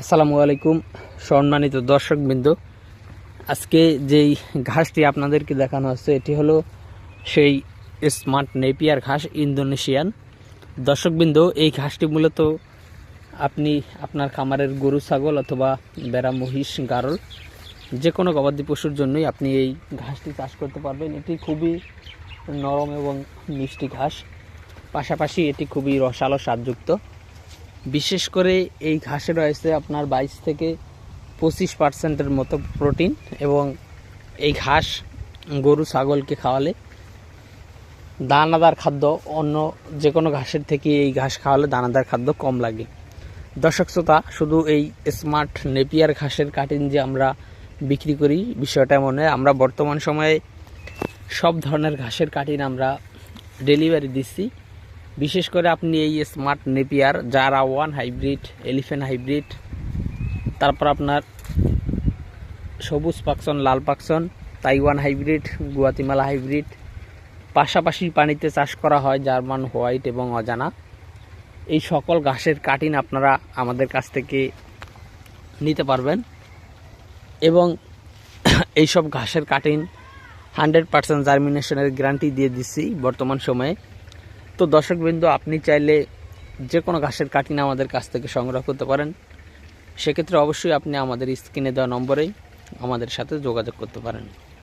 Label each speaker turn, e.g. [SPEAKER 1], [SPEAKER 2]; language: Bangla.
[SPEAKER 1] আসসালামু আলাইকুম, সম্মানিত দর্শকবৃন্দ। আজকে যেই ঘাসটি আপনাদেরকে দেখানো হচ্ছে, এটি হলো সেই স্মার্ট নেপিয়ার ঘাস ইন্দোনেশিয়ান। দর্শকবৃন্দ, এই ঘাসটি মূলত আপনি আপনার খামারের গরু, ছাগল অথবা বেড়া মহিষ, গারল যে কোনো গবাদি পশুর জন্যই আপনি এই ঘাসটি চাষ করতে পারবেন। এটি খুবই নরম এবং মিষ্টি ঘাস। পাশাপাশি এটি খুবই রসালো স্বাদযুক্ত। বিশেষ করে এই ঘাসে রয়েছে আপনার বাইশ থেকে পঁচিশ পার্সেন্টের মতো প্রোটিন এবং এই ঘাস গরু, ছাগলকে খাওয়ালে দানাদার খাদ্য, অন্য যে কোনো ঘাসের থেকে এই ঘাস খাওয়ালে দানাদার খাদ্য কম লাগে। দর্শক শ্রোতা, শুধু এই স্মার্ট নেপিয়ার ঘাসের কাটিং যে আমরা বিক্রি করি, বিষয়টা মনে আমরা বর্তমান সময়ে সব ধরনের ঘাসের কাটিং আমরা ডেলিভারি দিচ্ছি। বিশেষ করে আপনি এই স্মার্ট নেপিয়ার যারা ওয়ান হাইব্রিড এলিফেন্ট হাইব্রিড তারপর আপনার সবুজ পাকসন, লাল পাকসন তাইওয়ান হাইব্রিড গুয়াতিমালা হাইব্রিড পাশাপাশি পানিতে চাষ করা হয় জার্মান, হোয়াইট এবং অজানা। এই সকল ঘাসের কাটিং আপনারা আমাদের কাছ থেকে নিতে পারবেন। এবং এইসব ঘাসের কাটিং হান্ড্রেড পার্সেন্ট জার্মিনেশনের গ্যারান্টি দিয়ে দিচ্ছি বর্তমান সময়ে। তো দর্শকবৃন্দ, আপনি চাইলে যে কোনো ঘাসের কাটিং আমাদের কাছ থেকে সংগ্রহ করতে পারেন। সেক্ষেত্রে অবশ্যই আপনি আমাদের স্ক্রিনে দেওয়া নম্বরেই আমাদের সাথে যোগাযোগ করতে পারেন।